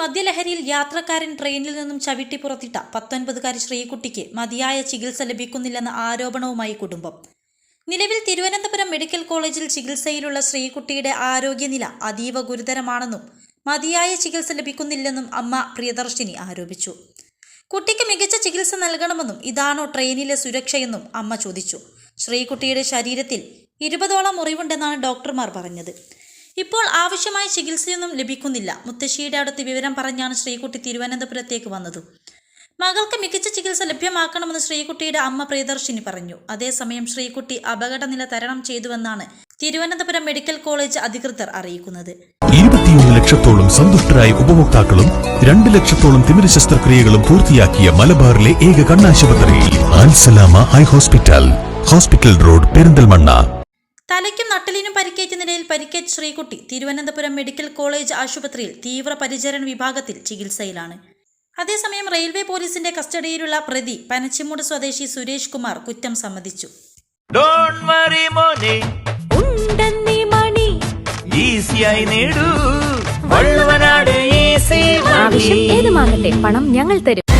മദ്യലഹരിയിൽ യാത്രക്കാരൻ ട്രെയിനിൽ നിന്നും ചവിട്ടി പുറത്തിട്ട പത്തൊൻപതുകാരി ശ്രീകുട്ടിക്ക് മതിയായ ചികിത്സ ലഭിക്കുന്നില്ലെന്ന ആരോപണവുമായി കുടുംബം. നിലവിൽ തിരുവനന്തപുരം മെഡിക്കൽ കോളേജിൽ ചികിത്സയിലുള്ള ശ്രീകുട്ടിയുടെ ആരോഗ്യനില അതീവ ഗുരുതരമാണെന്നും മതിയായ ചികിത്സ ലഭിക്കുന്നില്ലെന്നും അമ്മ പ്രിയദർശിനി ആരോപിച്ചു. കുട്ടിക്ക് മികച്ച ചികിത്സ നൽകണമെന്നും ഇതാണോ ട്രെയിനിലെ സുരക്ഷയെന്നും അമ്മ ചോദിച്ചു. ശ്രീകുട്ടിയുടെ ശരീരത്തിൽ ഇരുപതോളം മുറിവുണ്ടെന്നാണ് ഡോക്ടർമാർ പറഞ്ഞത്. ഇപ്പോൾ ആവശ്യമായ ചികിത്സയൊന്നും ലഭിക്കുന്നില്ല. മുത്തശ്ശിയുടെ അടുത്ത് വിവരം പറഞ്ഞാണ് ശ്രീകുട്ടി തിരുവനന്തപുരത്തേക്ക് വന്നത്. മകൾക്ക് മികച്ച ചികിത്സ ലഭ്യമാക്കണമെന്ന് ശ്രീകുട്ടിയുടെ അമ്മ പ്രിയദർശിനി പറഞ്ഞു. അതേസമയം ശ്രീകുട്ടി അപകടനില തരണം ചെയ്തുവെന്നാണ് തിരുവനന്തപുരം മെഡിക്കൽ കോളേജ് അധികൃതർ അറിയിക്കുന്നത്. ഇരുപത്തിയൊന്ന് ലക്ഷത്തോളം സന്തുഷ്ടരായ ഉപഭോക്താക്കളും രണ്ട് ലക്ഷത്തോളം തിമിര ശസ്ത്രക്രിയകളും പൂർത്തിയാക്കിയ മലബാറിലെ ഏക കണ്ണാശുപത്രി eye hospital. Hospital road Perinthalmanna. തലയ്ക്കും നട്ടലിനും പരിക്കേറ്റ നിലയിൽ പരിക്കേറ്റ ശ്രീകുട്ടി തിരുവനന്തപുരം മെഡിക്കൽ കോളേജ് ആശുപത്രിയിൽ തീവ്രപരിചരണ വിഭാഗത്തിൽ ചികിത്സയിലാണ്. അതേസമയം റെയിൽവേ പോലീസിന്റെ കസ്റ്റഡിയിലുള്ള പ്രതി പനച്ചിമൂട് സ്വദേശി സുരേഷ് കുമാർ കുറ്റം സമ്മതിച്ചു. ഡോണ്ട് വറി മോനെ. ഉണ്ടെന്നീ മണി. ഈസിയായി നേടൂ. വള്ളുവനാട് ഈസി ആവശ്യം ഏതുമാകട്ടെ പണം ഞങ്ങൾ തരും.